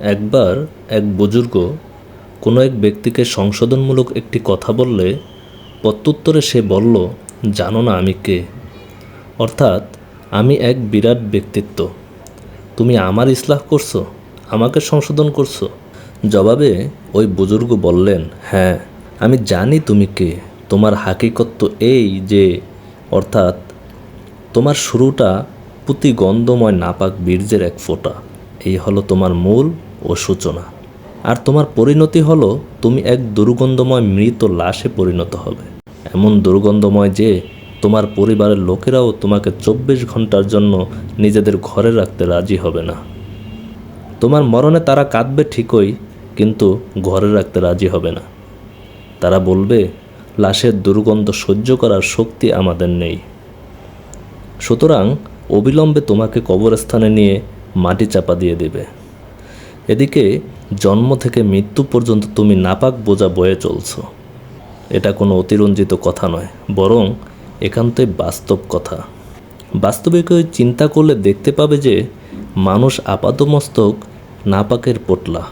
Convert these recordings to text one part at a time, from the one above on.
একবার এক বুজুর্গ কোনো এক ব্যক্তিকে সংশোধনমূলক একটি কথা বললে প্রত্যুত্তরে সে বলল, জানো না আমি কে? অর্থাৎ, আমি এক বিরাট ব্যক্তিত্ব। তুমি আমার ইসলাহ করছ, আমাকে সংশোধন করছ? জবাবে ওই বুজুর্গ বললেন হ্যাঁ আমি জানি তুমি কে। তোমার হাকিকত তো এই যে, অর্থাৎ, তোমার শুরুটা পুঁতি গন্ধময় নাপাক বীর্যের এক ফোঁটা। এই হলো তোমার মূল ও সূচনা। আর তোমার পরিণতি হলো, তুমি এক দুর্গন্ধময় মৃত লাশে পরিণত হবে। এমন দুর্গন্ধময় যে, তোমার পরিবারের লোকেরাও তোমাকে চব্বিশ ঘণ্টার জন্য নিজেদের ঘরে রাখতে রাজি হবে না। তোমার মরণে তারা কাঁদবে ঠিকই, কিন্তু ঘরে রাখতে রাজি হবে না। তারা বলবে, লাশের দুর্গন্ধ সহ্য করার শক্তি আমাদের নেই। সুতরাং অবিলম্বে তোমাকে কবরস্থানে নিয়ে মাটি চাপা দিয়ে দেবে। এদিকে, জন্ম থেকে মৃত্যু পর্যন্ত তুমি নাপাক বোঝা বয়ে চলছ। এটা কোনো অতিরঞ্জিত কথা নয়, বরং একান্তই বাস্তব কথা। বাস্তবিক চিন্তা করলে দেখতে পাবে যে, মানুষ আপাতমস্তক নাপাকের পোটলা।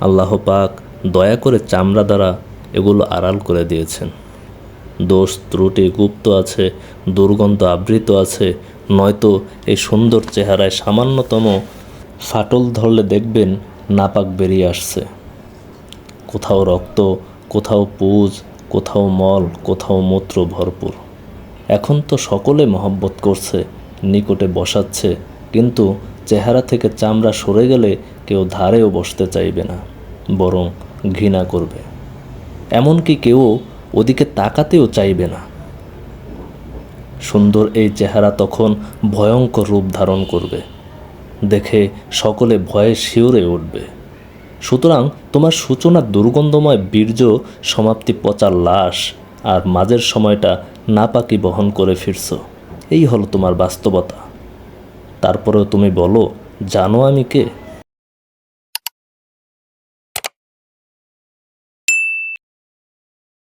আল্লাহ পাক দয়া করে চামড়া দ্বারা এগুলো আড়াল করে দিয়েছেন। দোষ ত্রুটি গুপ্ত আছে, দুর্গন্ধ আবৃত আছে, নয়তো এই সুন্দর চেহারায় সামান্যতম ফাটল ধরলে দেখবেন নাপাক বেরিয়ে আসছে। কোথাও রক্ত, কোথাও পুজ, কোথাও মল, কোথাও মূত্র ভরপুর। এখন তো সকলে মহব্বত করছে, নিকটে বসাচ্ছে, কিন্তু চেহারা থেকে চামড়া সরে গেলে কেউ ধারেও বসতে চাইবে না, বরং ঘৃণা করবে। এমনকি কেউ ওদিকে তাকাতেও চাইবে না। সুন্দর এই চেহারা তখন ভয়ঙ্কর রূপ ধারণ করবে। দেখে সকলে ভয়ে শিউরে উঠবে। সুতরাং তোমার সূচনা দুর্গন্ধময় বীর্য, সমাপ্তি পচার লাশ আর মাঝের সময়টা নাপাকি বহন করে ফিরছ। এই হলো তোমার বাস্তবতা। তারপরেও তুমি বলো, জানো আমি কে?